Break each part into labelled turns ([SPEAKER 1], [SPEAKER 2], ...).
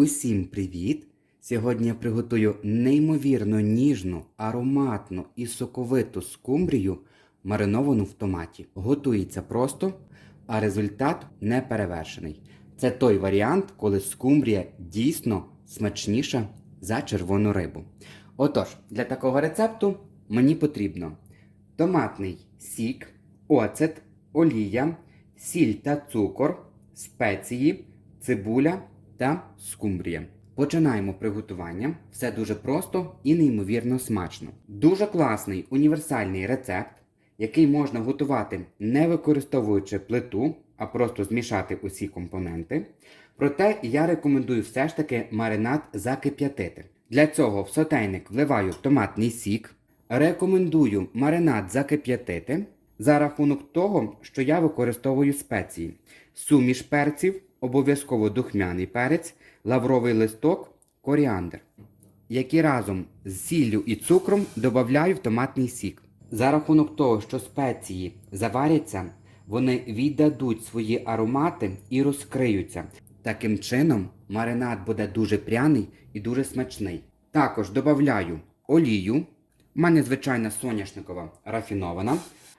[SPEAKER 1] Усім привіт! Сьогодні я приготую неймовірно ніжну, ароматну і соковиту скумбрію, мариновану в томаті. Готується просто, а результат не перевершений. Це той варіант, коли скумбрія дійсно смачніша за червону рибу. Отож, для такого рецепту мені потрібно томатний сік, оцет, олія, сіль та цукор, спеції, цибуля та скумбрія. Починаємо приготування. Все дуже просто і неймовірно смачно. Дуже класний універсальний рецепт, який можна готувати не використовуючи плиту, а просто змішати усі компоненти. Проте я рекомендую все ж таки маринад закип'ятити. Для цього в сотейник вливаю томатний сік. Рекомендую маринад закип'ятити за рахунок того, що я використовую спеції. Суміш перців, обов'язково духмяний перець, лавровий листок, коріандр, які разом з сіллю і цукром додаю в томатний сік. За рахунок того, що спеції заваряться, вони віддадуть свої аромати і розкриються. Таким чином, маринад буде дуже пряний і дуже смачний. Також додаю олію. У мене звичайна соняшникова рафінована.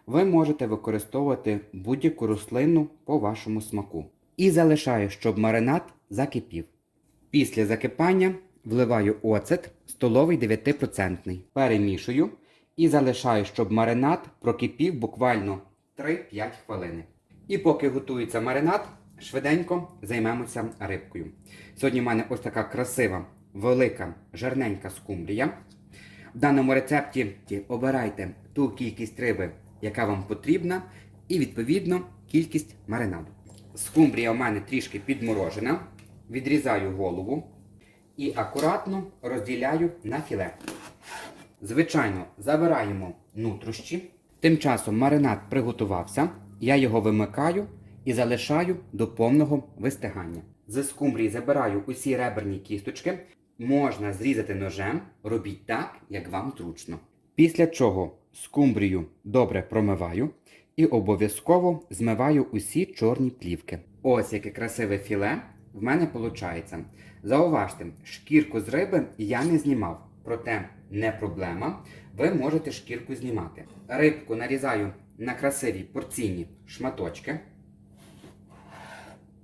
[SPEAKER 1] Ви можете використовувати будь-яку рослину по вашому смаку. І залишаю, щоб маринад закипів. Після закипання вливаю оцет столовий 9%. Перемішую і залишаю, щоб маринад прокипів буквально 3-5 хвилини. І поки готується маринад, швиденько займемося рибкою. Сьогодні в мене ось така красива, велика, жарненька скумбрія. В даному рецепті обирайте ту кількість риби, яка вам потрібна, і відповідно кількість маринаду. Скумбрія у мене трішки підморожена. Відрізаю голову і акуратно розділяю на філе. Звичайно, забираємо нутрощі. Тим часом маринад приготувався. Я його вимикаю і залишаю до повного вистигання. З скумбрії забираю усі реберні кісточки. Можна зрізати ножем, робіть так, як вам зручно. Після чого скумбрію добре промиваю і обов'язково змиваю усі чорні плівки. Ось яке красиве філе в мене виходить. Зауважте, шкірку з риби я не знімав, проте не проблема. Ви можете шкірку знімати. Рибку нарізаю на красиві порційні шматочки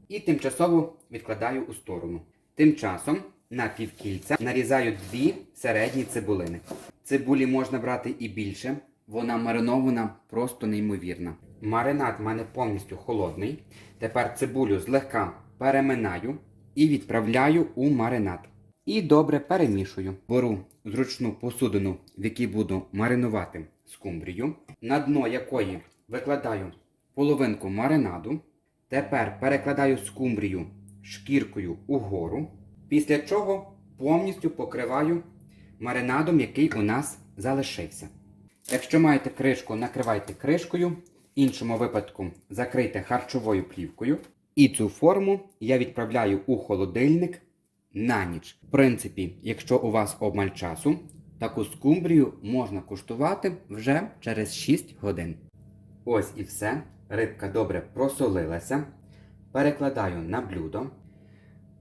[SPEAKER 1] і тимчасово відкладаю у сторону. Тим часом на півкільця нарізаю дві середні цибулини. Цибулі можна брати і більше, вона маринована просто неймовірна. Маринад в мене повністю холодний. Тепер цибулю злегка переминаю і відправляю у маринад. І добре перемішую. Беру зручну посудину, в якій буду маринувати скумбрію, на дно якої викладаю половинку маринаду. Тепер перекладаю скумбрію шкіркою угору, після чого повністю покриваю маринадом, який у нас залишився. Якщо маєте кришку, накривайте кришкою, в іншому випадку закрийте харчовою плівкою. І цю форму я відправляю у холодильник на ніч. В принципі, якщо у вас обмаль часу, таку скумбрію можна куштувати вже через 6 годин. Ось і все. Рибка добре просолилася. Перекладаю на блюдо.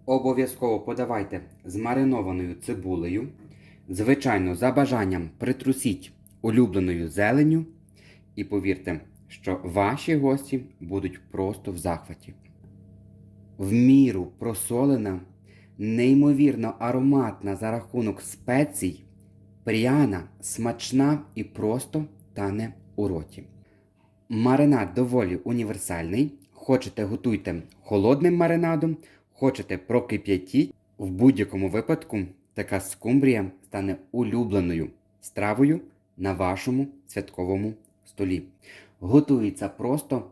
[SPEAKER 1] Обов'язково подавайте з маринованою цибулею. Звичайно, за бажанням притрусіть улюбленою зеленю. І повірте, що ваші гості будуть просто в захваті. В міру просолена, неймовірно ароматна за рахунок спецій, пряна, смачна і просто тане у роті. Маринад доволі універсальний. Хочете готуйте холодним маринадом, хочете прокип'ятіть. В будь-якому випадку така скумбрія стане улюбленою стравою на вашому святковому столі. Готується просто.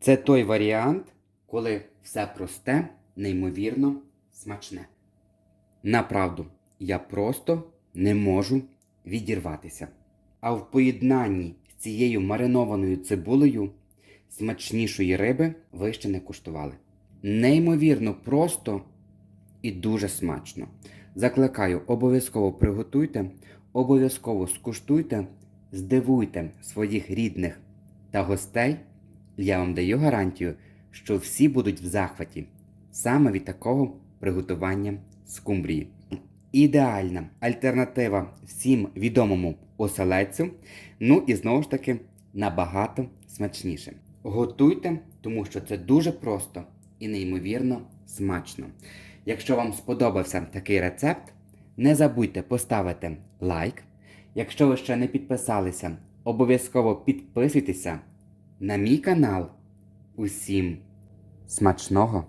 [SPEAKER 1] Це той варіант, коли все просте, неймовірно смачне. Направду, я просто не можу відірватися. А в поєднанні з цією маринованою цибулею смачнішої риби ви ще не куштували. Неймовірно просто і дуже смачно. Закликаю, обов'язково приготуйте, обов'язково скуштуйте, здивуйте своїх рідних та гостей. Я вам даю гарантію, що всі будуть в захваті саме від такого приготування скумбрії. Ідеальна альтернатива всім відомому оселедцю. Ну і знову ж таки набагато смачніше. Готуйте, тому що це дуже просто і неймовірно смачно. Якщо вам сподобався такий рецепт, не забудьте поставити лайк. Якщо ви ще не підписалися, обов'язково підписуйтеся на мій канал. Усім смачного!